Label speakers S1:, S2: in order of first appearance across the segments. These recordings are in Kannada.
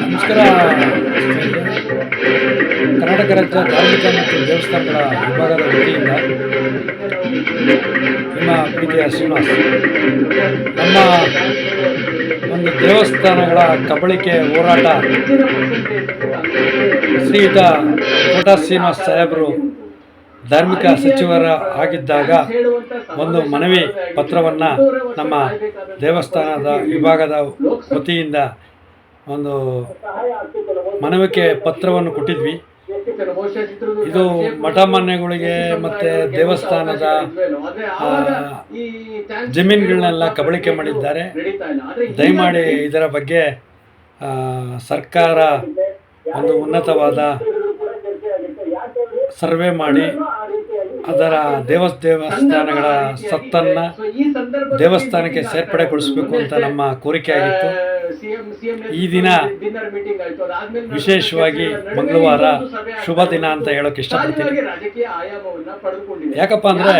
S1: ನಮಸ್ಕಾರ. ಕರ್ನಾಟಕ ರಾಜ್ಯ ಧಾರ್ಮಿಕ ಮತ್ತು ದೇವಸ್ಥಾನಗಳ ವಿಭಾಗದ ವತಿಯಿಂದ ನಿಮ್ಮ ಪ್ರೀತಿಯ ಶ್ರೀನಿವಾಸ, ನಮ್ಮ ಒಂದು ದೇವಸ್ಥಾನಗಳ ಕಬಳಿಕೆ ಹೋರಾಟ ಶ್ರೀಯುತ ಕೋಟಾ ಶ್ರೀನಿವಾಸ್ ಸಾಹೇಬರು ಧಾರ್ಮಿಕ ಸಚಿವರ ಆಗಿದ್ದಾಗ ಒಂದು ಮನವಿ ಪತ್ರವನ್ನು ನಮ್ಮ ದೇವಸ್ಥಾನದ ವಿಭಾಗದ ವತಿಯಿಂದ ಒಂದು ಮನವಿಕೆ ಪತ್ರವನ್ನು ಕೊಟ್ಟಿದ್ವಿ. ಇದು ಮಠ ಮಾನ್ಯಗಳಿಗೆ ಮತ್ತು ದೇವಸ್ಥಾನದ ಜಮೀನುಗಳನ್ನೆಲ್ಲ ಕಬಳಿಕೆ ಮಾಡಿದ್ದಾರೆ. ದಯಮಾಡಿ ಇದರ ಬಗ್ಗೆ ಸರ್ಕಾರ ಒಂದು ಉನ್ನತವಾದ ಸರ್ವೆ ಮಾಡಿ. ಅದರ ದೇವ ದೇವಸ್ಥಾನಗಳ ಸತ್ತನ್ನು ದೇವಸ್ಥಾನಕ್ಕೆ ಸೇರ್ಪಡೆಗೊಳಿಸಬೇಕು ಅಂತ ನಮ್ಮ ಕೋರಿಕೆ ಆಗಿತ್ತು. ಈ ದಿನ ವಿಶೇಷವಾಗಿ ಮಂಗಳವಾರ ಶುಭ ದಿನ ಅಂತ ಹೇಳೋಕೆ ಇಷ್ಟಪಡ್ತೀನಿ. ಯಾಕಪ್ಪ ಅಂದರೆ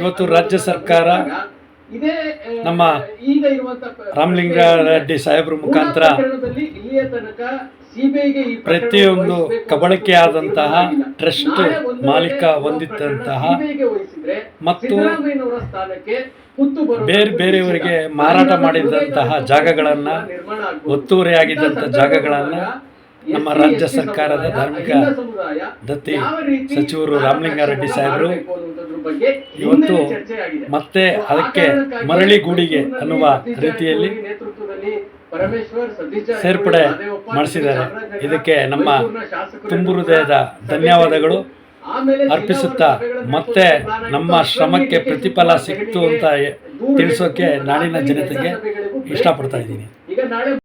S1: ಇವತ್ತು ರಾಜ್ಯ ಸರ್ಕಾರ ನಮ್ಮ ರಾಮಲಿಂಗಾರೆಡ್ಡಿ ಸಾಹೇಬ್ರ ಮುಖಾಂತರ ಪ್ರತಿಯೊಂದು ಕಬಳಿಕೆಯಾದಂತಹ ಟ್ರಸ್ಟ್ ಮಾಲೀಕ ಹೊಂದಿದ್ದಂತಹ ಮತ್ತು ಬೇರೆ ಬೇರೆಯವರಿಗೆ ಮಾರಾಟ ಮಾಡಿದಂತಹ ಜಾಗಗಳನ್ನು ಒತ್ತುವರಿಯಾಗಿದ್ದಂಥ ಜಾಗಗಳನ್ನು ನಮ್ಮ ರಾಜ್ಯ ಸರ್ಕಾರದ ಧಾರ್ಮಿಕ ದತ್ತಿ ಸಚಿವರು ರಾಮಲಿಂಗಾರೆಡ್ಡಿ ಸಾಹೇಬರು ಇವತ್ತು ಮತ್ತೆ ಅದಕ್ಕೆ ಮರಳಿ ಗೂಡಿಗೆ ಅನ್ನುವ ರೀತಿಯಲ್ಲಿ ಸೇರ್ಪಡೆ ಮಾಡಿಸಿದ್ದಾರೆ. ಇದಕ್ಕೆ ನಮ್ಮ ತುಂಬು ಹೃದಯದ ಧನ್ಯವಾದಗಳು. ಅರ್ಪಿಸುತ್ತಾ ಮತ್ತೆ ನಮ್ಮ ಶ್ರಮಕ್ಕೆ ಪ್ರತಿಫಲ ಸಿಕ್ತು ಅಂತ ತಿಳಿಸೋಕೆ ನಾಡಿನ ಜನತೆಗೆ ಇಷ್ಟಪಡ್ತಾ ಇದ್ದೀನಿ.